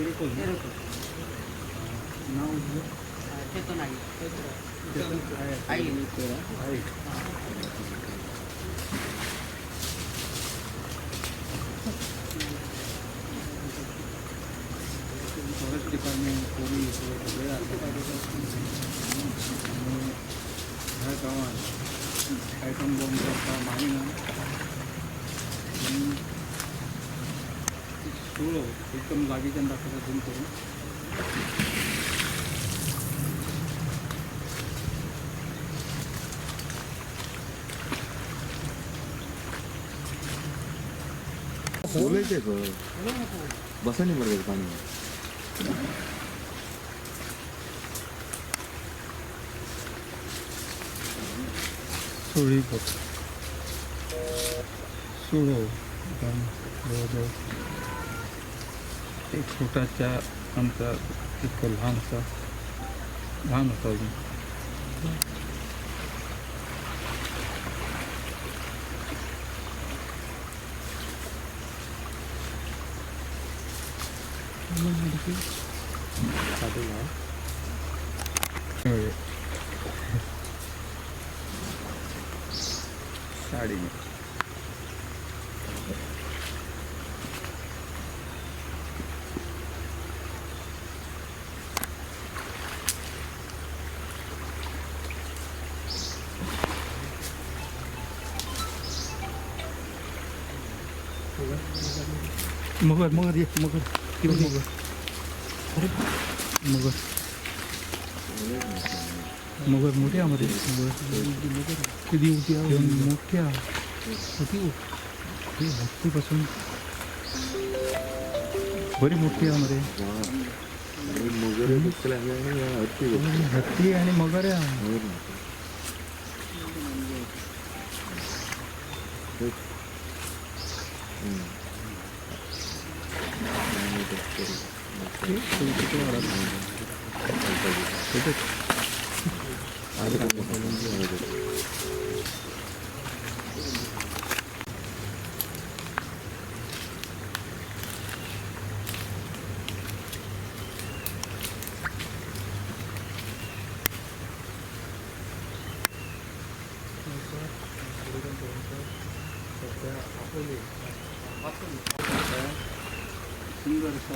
ती तेरेखोल ना? नाव नाही आहे. आई आहे. फॉरेस्ट डिपार्टमेंट पोलीस वगैरे सगळे ह्या गावात आयटम बॉम्बचा काम आहे થોડો એકદમ લાગી જન રાખતા ઝૂમ કરું બોલે છે બસે નહીં મરે પાણીમાં 소리 버튼 솔로 그다음 넣어줘 एक छोटाच्या आमचा इतकं लहानसा लहान होता अजून. साडी मगर मगर ये मगर किंवा मगर अरे मगर मगर मोठ्या मध्ये. मगर किती होती? मोठ्या. होती हो. हत्तीपासून. बरी मोठी आहे मध्ये. मगर हत्ती हत्ती आणि मगर आहे सुंदर असं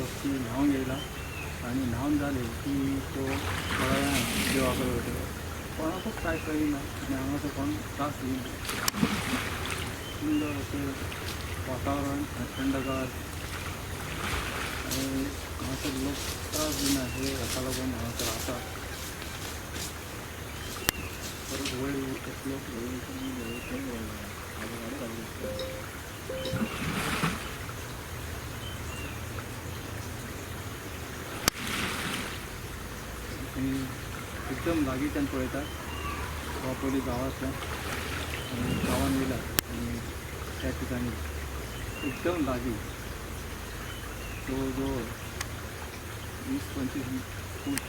ती न्हावून गेला आणि न्हावून झाले की तो थोडा देवाकडे होतो. कोणाचंच काय कळी आणि आम्हाला कोण त्रास येईल सुंदर असे वातावरण थंडगार. आणि हांगासर लोक त्रास दिना हे हाका लागून हांगासर राहतात. परत वयर लोक आणि एकदम लागीच्यान पळयतात. हो पयलीं गांवांतल्यान आणि गांवान येयला. आणि त्या ठिकाणी एकदम लागीं. जवळ जवळ वीस पंचवीस फूट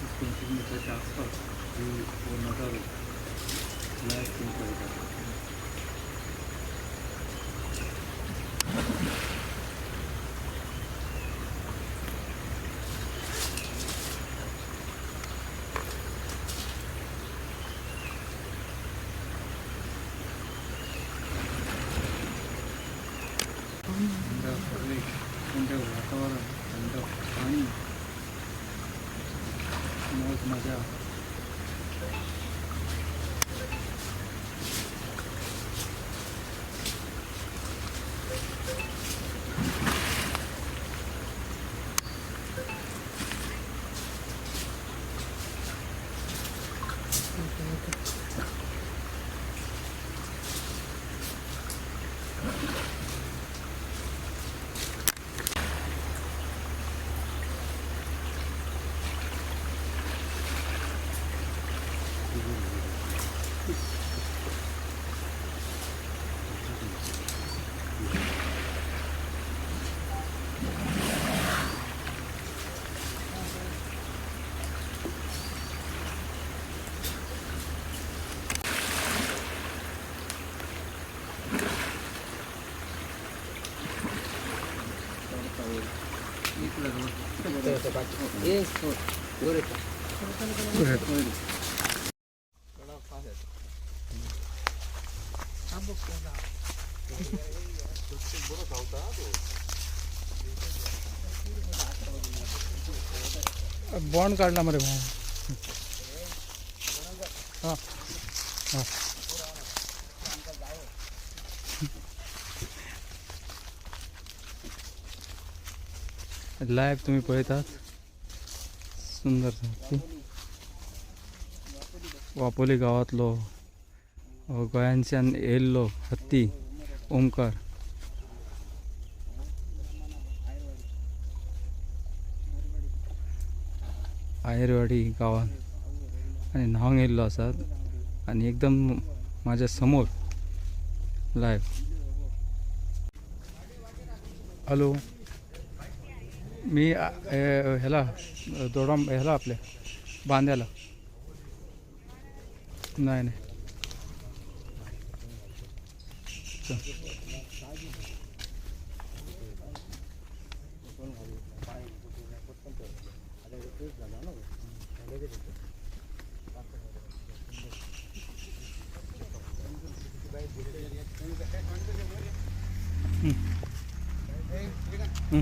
वीस पंचवीस मिटरच्या आसपास ही नजारो लायक तुम्ही 맞아 요. बॉन्ड काढला मरे भाऊ. हां. हां. लाईव्ह तुम्ही पळतात. सुंदर वापोली गावातलो गोयांच्यान येयल्लो हत्ती ओमकार आयरवाडी गावात आणि न्हावंक येयल्लो आसात आणि एकदम माझ्यासमोर लाईव्ह हॅलो मी ह्याला दोडम ह्याला आपल्या बांद्याला. नाही नाही. ये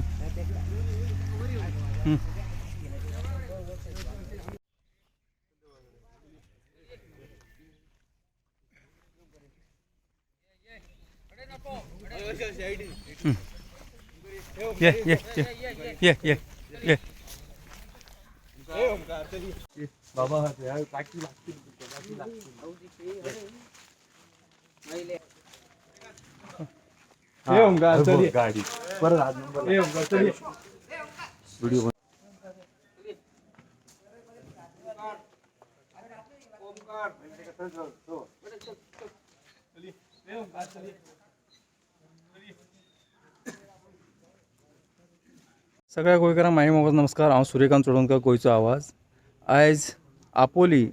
ये ये ये ये ये बाबा टाकी लागतील गाडी. व्हिडिओ सगळ्या गोंयकारांक माई मोगाचो नमस्कार. हांव सूर्यकांत चोडणकर गोंयचो आवाज. आयज आपोली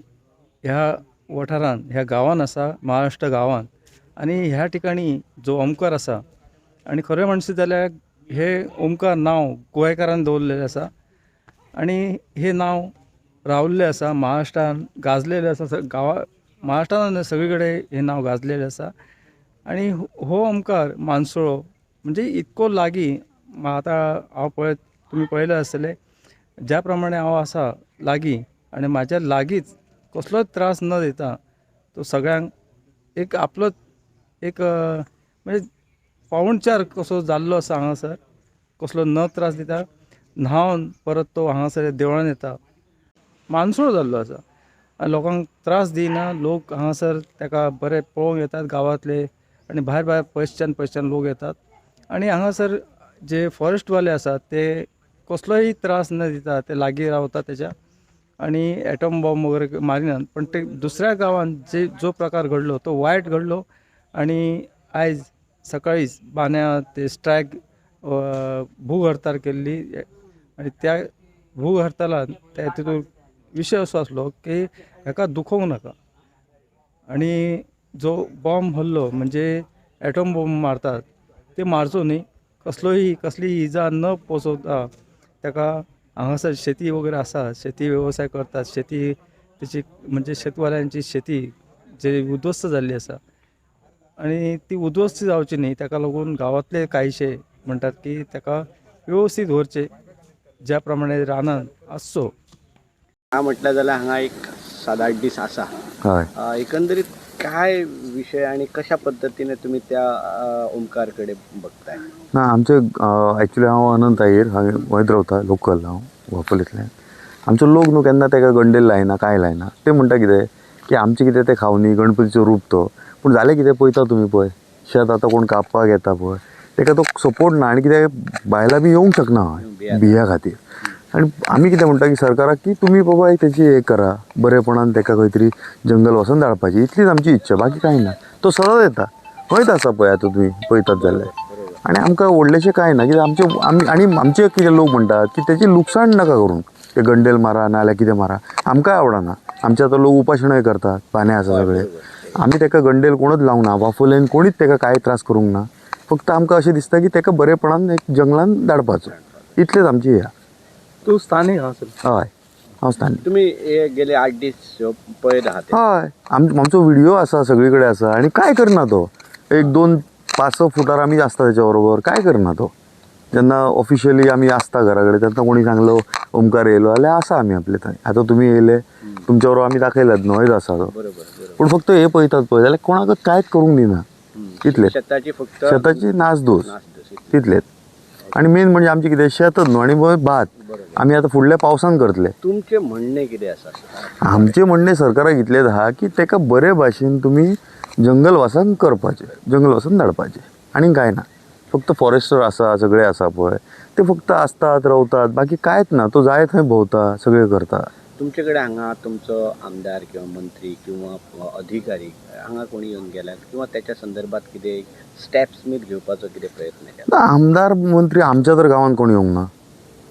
ह्या वाठारांत ह्या गांवांत आसा महाराष्ट्र गांवांत आनी ह्या ठिकाणी जो ओमकार आसा आनी खरें म्हणशी जाल्यार हे ओमकार नांव गोंयकारान दवरलेलें आसा आनी हे नांव रावल्लें आसा महाराष्ट्रान गाजलेलें आसा गांवा महाराष्ट्रान सगळे कडेन हें नांव गाजलेलें आसा आनी हो, हो ओमकार मानसोळो म्हणजे इतको लागीं आतां हांव पळय तुमी पळयलें आसतलें ज्या प्रमाणे हांव आसा लागीं आनी म्हाज्या लागींच कसलोच त्रास न दिता तो सगळ्यांक एक आपलोच एक म्हणजे म्हणजे पावणचार कसो जाल्लो आसा हांगासर कसलो न त्रास दिता न्हावन परत तो हांगासर देवळान येता मानसूळ जाल्लो आसा आनी लोकांक त्रास दिना लोक हांगासर ताका बरे पळोवंक येतात गांवांतले आनी भायर भायर पयसच्यान पयसच्यान लोक येतात. आनी हांगासर जे फॉरेस्टवाले आसात ते कसलोय त्रास न दिता ते लागीं रावतात तेच्या आनी एटम बॉम्ब वगैरे मारिनात पण ते दुसऱ्या गांवांत जे जो प्रकार घडलो तो वायट घडलो. आनी आयज सकाळीच बान्या ते स्ट्रायक भूक हडताल केल्ली आनी त्या भूक हरतालान त्या तितून विशय असो आसलो की हेका दुखोवंक नाका. आनी जो बॉम्ब हल्लो म्हणजे एटॉम बॉम्ब मारतात ते मारचो न्ही. कसलोय कसली इजा न पोचोवता ताका हांगासर शेती वगैरे आसा शेती वेवसाय करतात शेती तेची म्हणजे शेतवाल्यांची शेती जे उद्ध्वस्त जाल्ली आसा आनी ती उद्ध्वस्त जावची न्ही. ताका लागून गांवांतले कांयशे म्हणटात की ताका वेवस्थीत व्हरचे ज्या प्रमाणे रानान आसचो हा म्हटलं जाल्यार हांगा एक सात आठ दीस आसा हय. अ, एकंदरीत काय विषय आणि कशा पद्धतीने तुम्ही त्या अ, ओमकारकडे बघताय? ना आमचे ॲक्च्युली हांव अनंत अय्यर हांवें वयत रावता लोकल हांव वापोलींतल्यान आमचो लोक न्हू केन्ना ताका गंडेल लायना कांय लायना ते म्हणटा कितें की आमचें कितें तें खावनी गणपतीचो रूप तो. पूण जालें कितें पळयता तुमी पळय शेत आतां कोण कापपाक येता पळय ताका तो सपोर्ट ना आनी कितें बायलां बी येवंक शकना बिया बिया खातीर आनी आमी कितें म्हणटा की सरकाराक की तुमी बाबा एक तेची हें करा. बरेपणान ताका खंय तरी जंगल वचून धाडपाची इतलीच आमची इच्छा बाकी कांय ना तो सदांच येता. खंयच आसा पळय आतां तुमी पळयतात जाल्यार आनी आमकां व्हडलेशें कांय ना कित्याक आमचे आमी आनी आमचे कितें लोक म्हणटात की तेची लुकसाण नाका करूंक ते गंडेल मारा नाजाल्यार कितें मारा. आमकांय आवडना. आमचे आतां लोक उपाशणय करतात पाने आसा सगळे. आमी ताका गंडेल कोणूच लावंक ना वाफोलेन कोणीच ताका कांय त्रास करूंक ना. फक्त आमकां अशें दिसता की ताका बरेपणान एक जंगलान धाडपाचो. इतलेच आमची ह्या तू स्थानिक हा सर. हय हांव स्थानिक. तुम्ही हे गेले आठ दीस पळयत आहात हय आम आमचो व्हिडिओ आसा सगळी कडेन आसा आणि काय करना तो? एक दोन पांच स फुटार आमी आसता तेच्या बरोबर काय करना तो? जेन्ना ऑफिशियली आमी आसता घरा कडेन तेन्ना कोणी सांगलो ओमकार येयलो जाल्यार आसा आमी आपले थंय आतां तुमी येयले तुमच्या बरोबर आमी दाखयल्यात न्हय हयच आसा तो. बरोबर. पूण फक्त हे पळयतात पळय जाल्यार कोणाकच कांयच करूंक दिना. इतलेच शेताची फक्त शेताची. तितलेच आणि मेन म्हणजे आमचे कितें शेतच न्हू आणि भात. आमी आतां फुडल्या पावसान करतले. तुमचे म्हणणे कितें आसा आमचे म्हणणे सरकाराक इतलेच आहा की तेका बरे भाशेन तुमी जंगल वासान करपाचें जंगल वासान धाडपाचें. आनी कांय ना? फक्त फॉरेस्टर आसा सगळे आसा पळय. ते फक्त आसतात रावतात. बाकी कांयच ना. तो जाय थंय भोंवता सगळें करता तुमचे कडेन हांगा तुमचो आमदार किंवा मंत्री किंवा अधिकारी हांगा कोणी येवन गेल्यात किंवा त्याच्या संदर्भात कितें स्टेप्स मी घेवपाचो कितें प्रयत्न केला? आमदार मंत्री आमच्या तर गांवांत कोण येवंक ना.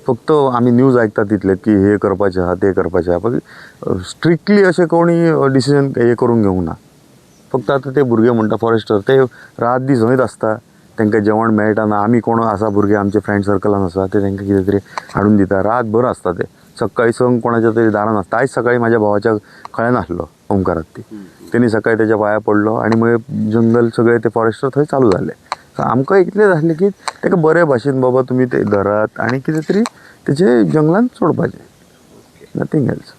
फक्त आमी न्यूज आयकतात तितलेच की हे करपाचें आहा ते करपाचें आहा बाकी स्ट्रिक्टली अशें कोणी डिसिजन हे करून घेवंक ना. फक्त आतां ते भुरगे म्हणटा फॉरेस्टर ते रात दीस थंयच आसता तांकां जेवण मेळटा ना. आमी कोण आसा भुरगे आमचे फ्रेंड सर्कलान आसा ते तांकां कितें तरी हाडून दिता रातभर आसता ते. सकाळी संक कोणाच्या तरी दारान आसता आयज सकाळी म्हाज्या भावाच्या खळ्यान आसलो ओमकारात ती. तेणी सकाळी तेच्या पांया पडलो आनी मागीर जंगल सगळे ते फॉरेस्टर थंय चालू सो आमकां इतलें जालें की ताका बरे भाशेन बाबा तुमी ते धरात आनी कितें तरी तेचे जंगलान सोडपाचें नथींग एल्स